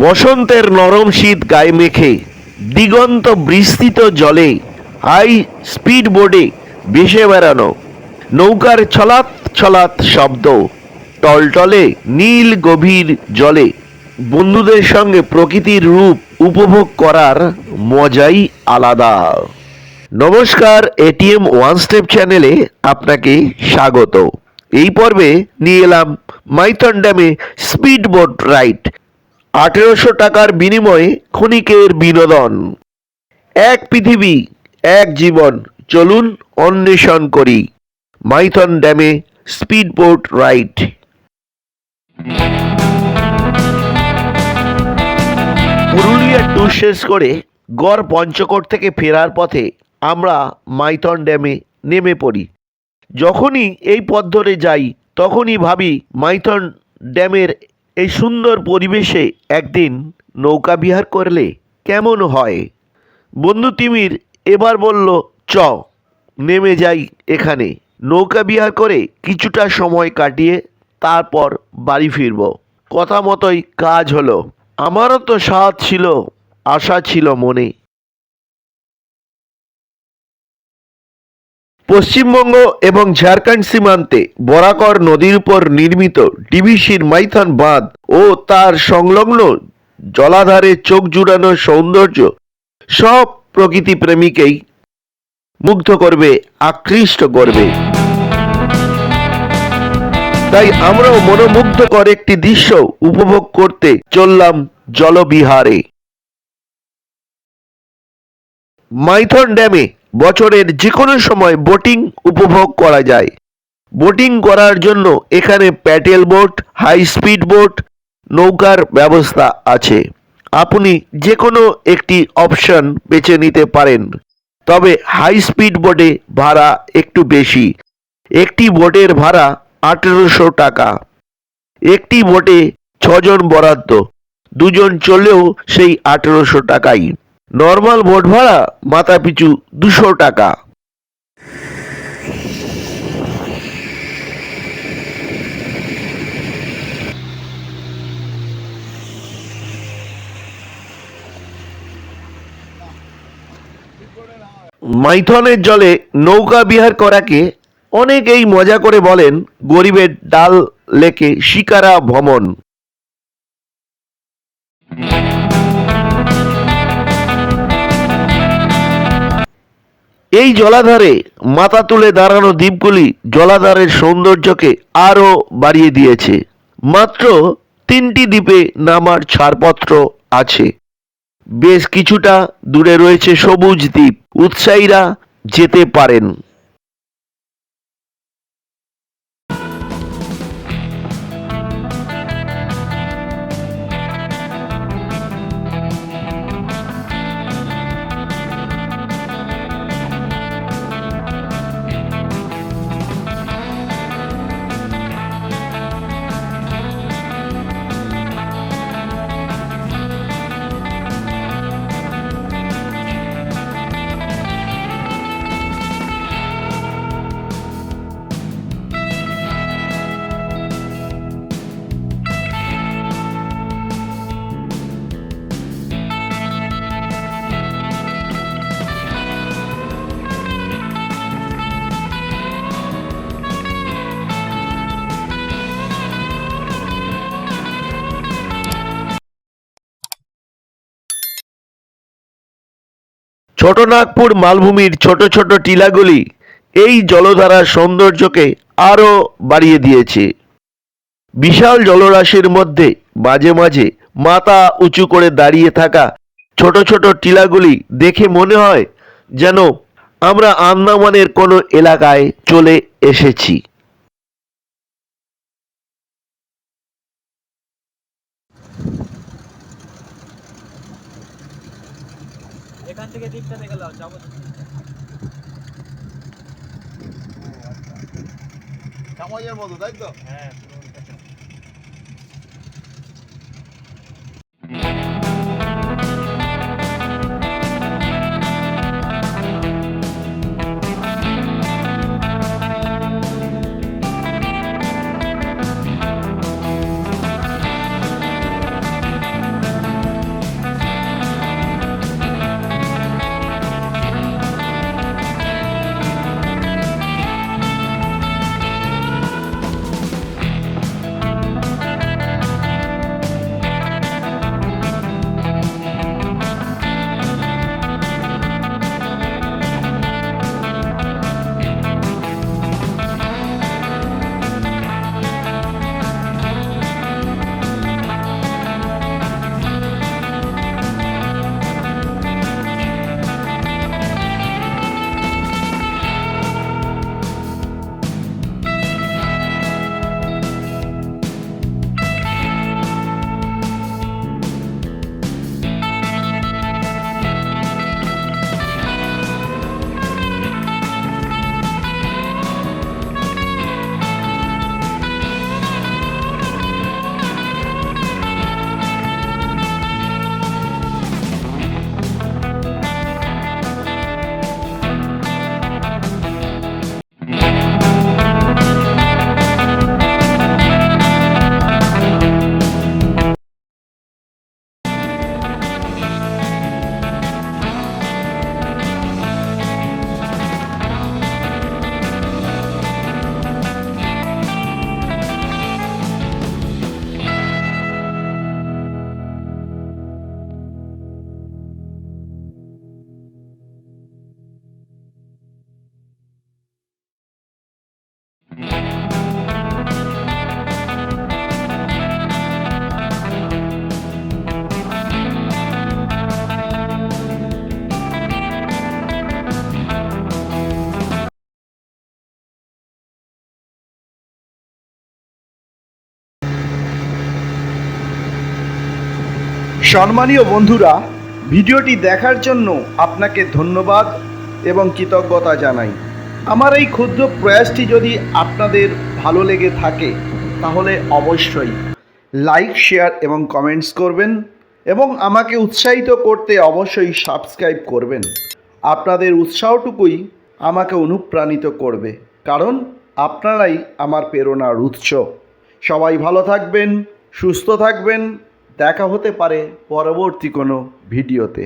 বসন্তের নরম শীত গায়ে মেখে দিগন্ত বিস্তৃত জলে হাই স্পিড বোর্ডে ভেসে বেড়ানো। নৌকার ছলাৎ ছলাৎ শব্দ, টলটলে নীল গভীর জলে। বন্ধুদের সঙ্গে প্রকৃতির রূপ উপভোগ করার মজাই আলাদা। নমস্কার এটিএম ওয়ান স্টেপ চ্যানেলে আপনাকে স্বাগত। এই পর্বে নিয়ে এলাম মাইথন ড্যামে স্পিড বোট রাইড। আঠেরোশো টাকার বিনিময়ে ক্ষণিকের বিনোদন। এক পৃথিবী, এক জীবন, চলুন অন্বেষণ করি। Maithon ড্যামে speed boat ride. Purulia tour শেষ করে গড় পঞ্চকোট থেকে ফেরার পথে আমরা মাইথন ড্যামে নেমে পড়ি। যখনই এই পথ ধরে যাই, তখনই ভাবি মাইথন ড্যামের এই সুন্দর পরিবেশে একদিন নৌকা বিহার করলে কেমন হয়? বন্ধু তিমির এবার বলল, চ, নেমে যাই এখানে। নৌকা বিহার করে কিছুটা সময় কাটিয়ে তারপর বাড়ি ফিরব। কথা মতোই কাজ হলো। আমারও তো স্বাদ ছিল, আশা ছিল মনে। পশ্চিমবঙ্গ এবং ঝাড়খণ্ড সীমান্তে বরাকর নদীর উপর নির্মিত ডিভিসির মাইথন বাঁধ ও তার সংলগ্ন জলাধারে চোখ জুড়ানো সৌন্দর্য সব প্রকৃতি প্রেমীকেই মুগ্ধ করবে, আকৃষ্ট করবে। তাই আমরাও মনোমুগ্ধকর একটি দৃশ্য উপভোগ করতে চললাম জলবিহারে। মাইথন ড্যামে বছরের যে কোনো সময় বোটিং উপভোগ করা যায়। বোটিং করার জন্য এখানে paddle boat, high speed boat, নৌকার ব্যবস্থা আছে। আপনি যে কোনো একটি অপশন বেছে নিতে পারেন। তবে হাই স্পিড বোটে ভাড়া একটু বেশি। একটি বোটের ভাড়া আঠেরোশো টাকা। একটি বোটে ছজন বরাদ্দ। দুজন চলেও সেই আঠেরোশো টাকাই। নর্মাল বোট ভাড়া, মাথা পিছু দুশো টাকা। মাইথনের জলে নৌকা বিহার করাকে অনেকেই মজা করে বলেন, গরিবের ডাল লেকে শিকারা ভ্রমণ। এই জলাধারে মাথা তুলে দাঁড়ানো দ্বীপগুলি জলাধারের সৌন্দর্যকে আরও বাড়িয়ে দিয়েছে। মাত্র তিনটি দ্বীপে নামার ছাড়পত্র আছে। বেশ কিছুটা দূরে রয়েছে সবুজ দ্বীপ। উৎসাহীরা যেতে পারেন। ছোটনাগপুর মালভূমির ছোট ছোট টিলাগুলি এই জলধারার সৌন্দর্যকে আরও বাড়িয়ে দিয়েছে। বিশাল জলরাশির মধ্যে মাঝে মাঝে মাথা উঁচু করে দাঁড়িয়ে থাকা ছোট ছোট টিলাগুলি দেখে মনে হয় যেন আমরা আন্দামানের কোনো এলাকায় চলে এসেছি। এখান থেকে দিকটা দেখে লাও যাব তো। মতো তাই তো হ্যাঁ সম্মানীয় বন্ধুরা, ভিডিওটি দেখার জন্য আপনাকে ধন্যবাদ এবং কৃতজ্ঞতা জানাই। আমার এই ক্ষুদ্র প্রয়াসটি যদি আপনাদের ভালো লেগে থাকে, তাহলে অবশ্যই লাইক, শেয়ার এবং কমেন্টস করবেন এবং আমাকে উৎসাহিত করতে অবশ্যই সাবস্ক্রাইব করবেন। আপনাদের উৎসাহটুকুই আমাকে অনুপ্রাণিত করবে, কারণ আপনারাই আমার প্রেরণার উৎস। সবাই ভালো থাকবেন, সুস্থ থাকবেন দেখা হতে পারে পরবর্তী কোনো ভিডিওতে।